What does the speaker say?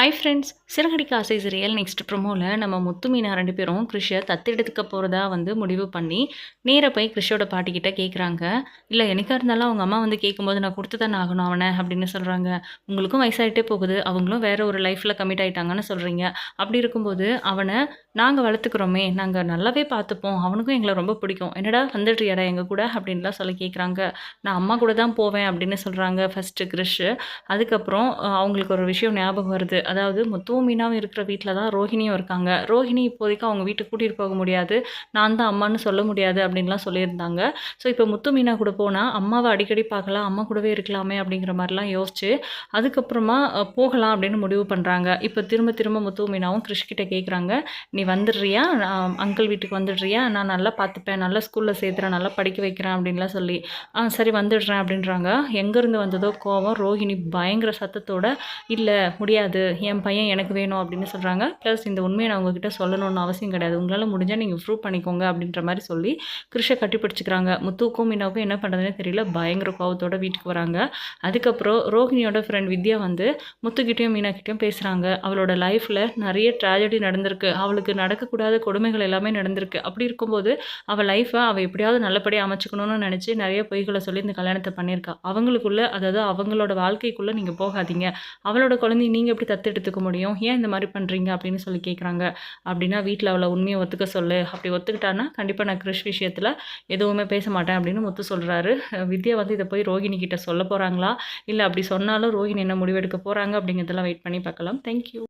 Hi friends Siragadikka ஆசை serial next ப்ரொமோவில் நம்ம முத்து மீனா ரெண்டு பேரும் கிருஷை தத்தெடுத்துக்க போகிறதா வந்து முடிவு பண்ணி நேராக போய் கிருஷோட பாட்டிக்கிட்ட கேட்குறாங்க இல்லை எனக்காக இருந்தாலும் அவங்க அம்மா வந்து கேட்கும்போது நான் கொடுத்து தானே ஆகணும் அவனை அப்படின்னு சொல்கிறாங்க உங்களுக்கும் வயசாகிட்டே போகுது அவங்களும் வேறு ஒரு லைஃப்பில் கமிட் ஆகிட்டாங்கன்னு சொல்கிறீங்க அப்படி இருக்கும்போது அவனை நாங்கள் வளர்த்துக்கிறோமே நாங்கள் நல்லாவே பார்த்துப்போம் அவனுக்கும் எங்களை ரொம்ப பிடிக்கும். என்னடா வந்துடுறியாடா எங்கள் கூட? அப்படின்லாம் சொல்லி கேட்குறாங்க நான் அம்மா கூட தான் போவேன் அப்படின்னு சொல்கிறாங்க ஃபஸ்ட்டு கிருஷ் அதுக்கப்புறம் அவங்களுக்கு ஒரு விஷயம் ஞாபகம் வருது. அதாவது முத்துவும் மீனாவும் இருக்கிற வீட்டில் தான் ரோஹிணியும் இருக்காங்க. ரோஹிணி இப்போதைக்கு அவங்க வீட்டுக்கு கூட்டிகிட்டு போக முடியாது. நான் தான் அம்மான்னு சொல்ல முடியாது அப்படின்லாம் சொல்லியிருந்தாங்க. ஸோ இப்போ முத்து மீனா கூட போனால் அம்மாவை அடிக்கடி பார்க்கலாம் அம்மா கூடவே இருக்கலாமே அப்படிங்கிற மாதிரிலாம் யோசிச்சு அதுக்கப்புறமா போகலாம் அப்படின்னு முடிவு பண்ணுறாங்க இப்போ திரும்ப திரும்ப முத்து மீனாவும் கிருஷ்கிட்ட கேட்குறாங்க நீ வந்துடுறியா? நான் அங்கிள் வீட்டுக்கு வந்துடுறியா? நான் நல்லா பார்த்துப்பேன் நல்லா ஸ்கூலில் சேர்த்துறேன் நல்லா படிக்க வைக்கிறேன் அப்படின்லாம் சொல்லி ஆ சரி வந்துடுறேன் அப்படின்றாங்க. எங்கேருந்து வந்ததோ கோவம் ரோஹிணி பயங்கர சத்தத்தோட இல்லை முடியாது. என் பையன் எனக்கு வேணும் அப்படின்னு சொல்கிறாங்க ப்ளஸ் இந்த உண்மையை நான் உங்ககிட்ட சொல்லணும்னு அவசியம் கிடையாது. உங்களால் முடிஞ்சால் நீங்கள் ப்ரூவ் பண்ணிக்கோங்க அப்படின்ற மாதிரி சொல்லி கிருஷை கட்டி பிடிச்சிக்கிறாங்க. முத்துவுக்கும் மீனாவுக்கும் என்ன பண்ணுறதுனே தெரியல. பயங்கர கோவத்தோட வீட்டுக்கு வராங்க. அதுக்கப்புறம் ரோஹிணியோட ஃப்ரெண்ட் வித்யா வந்து முத்துக்கிட்டேயும் மீனாக்கிட்டேயும் பேசுகிறாங்க அவளோட லைஃப்பில் நிறைய ட்ராஜடி நடந்திருக்கு. அவளுக்கு நடக்கக்கூடாத கொடுமைகள் எல்லாமே நடந்திருக்கு. அப்படி இருக்கும்போது அவள் லைஃப்பை அவள் எப்படியாவது நல்லபடியாக அமைச்சுக்கணும்னு நினச்சி நிறைய பொய்களை சொல்லி இந்த கல்யாணத்தை பண்ணியிருக்கா. அவங்களுக்குள்ள அதாவது அவங்களோட வாழ்க்கைக்குள்ளே நீங்கள் போகாதீங்க. அவளோட குழந்தைய நீங்கள் எப்படி தத்து எடுத்துக்க முடியும். ஏன் இந்த மாதிரி பண்ணுறீங்க அப்படின்னு சொல்லி கேட்குறாங்க அப்படின்னா வீட்டில் அவளை உண்மையை ஒத்துக்க சொல்லு. அப்படி ஒத்துக்கிட்டான்னா கண்டிப்பாக நான் கிருஷ் விஷயத்தில் எதுவுமே பேச மாட்டேன் அப்படின்னு முத்து சொல்கிறாரு வித்யா வந்து இதை போய் ரோகிணி கிட்ட சொல்ல போகிறாங்களா இல்லை அப்படி சொன்னாலும் ரோஹிணி என்ன முடிவெடுக்க போகிறாங்க அப்படிங்கிறதெல்லாம் வெயிட் பண்ணி பார்க்கலாம். தேங்க்யூ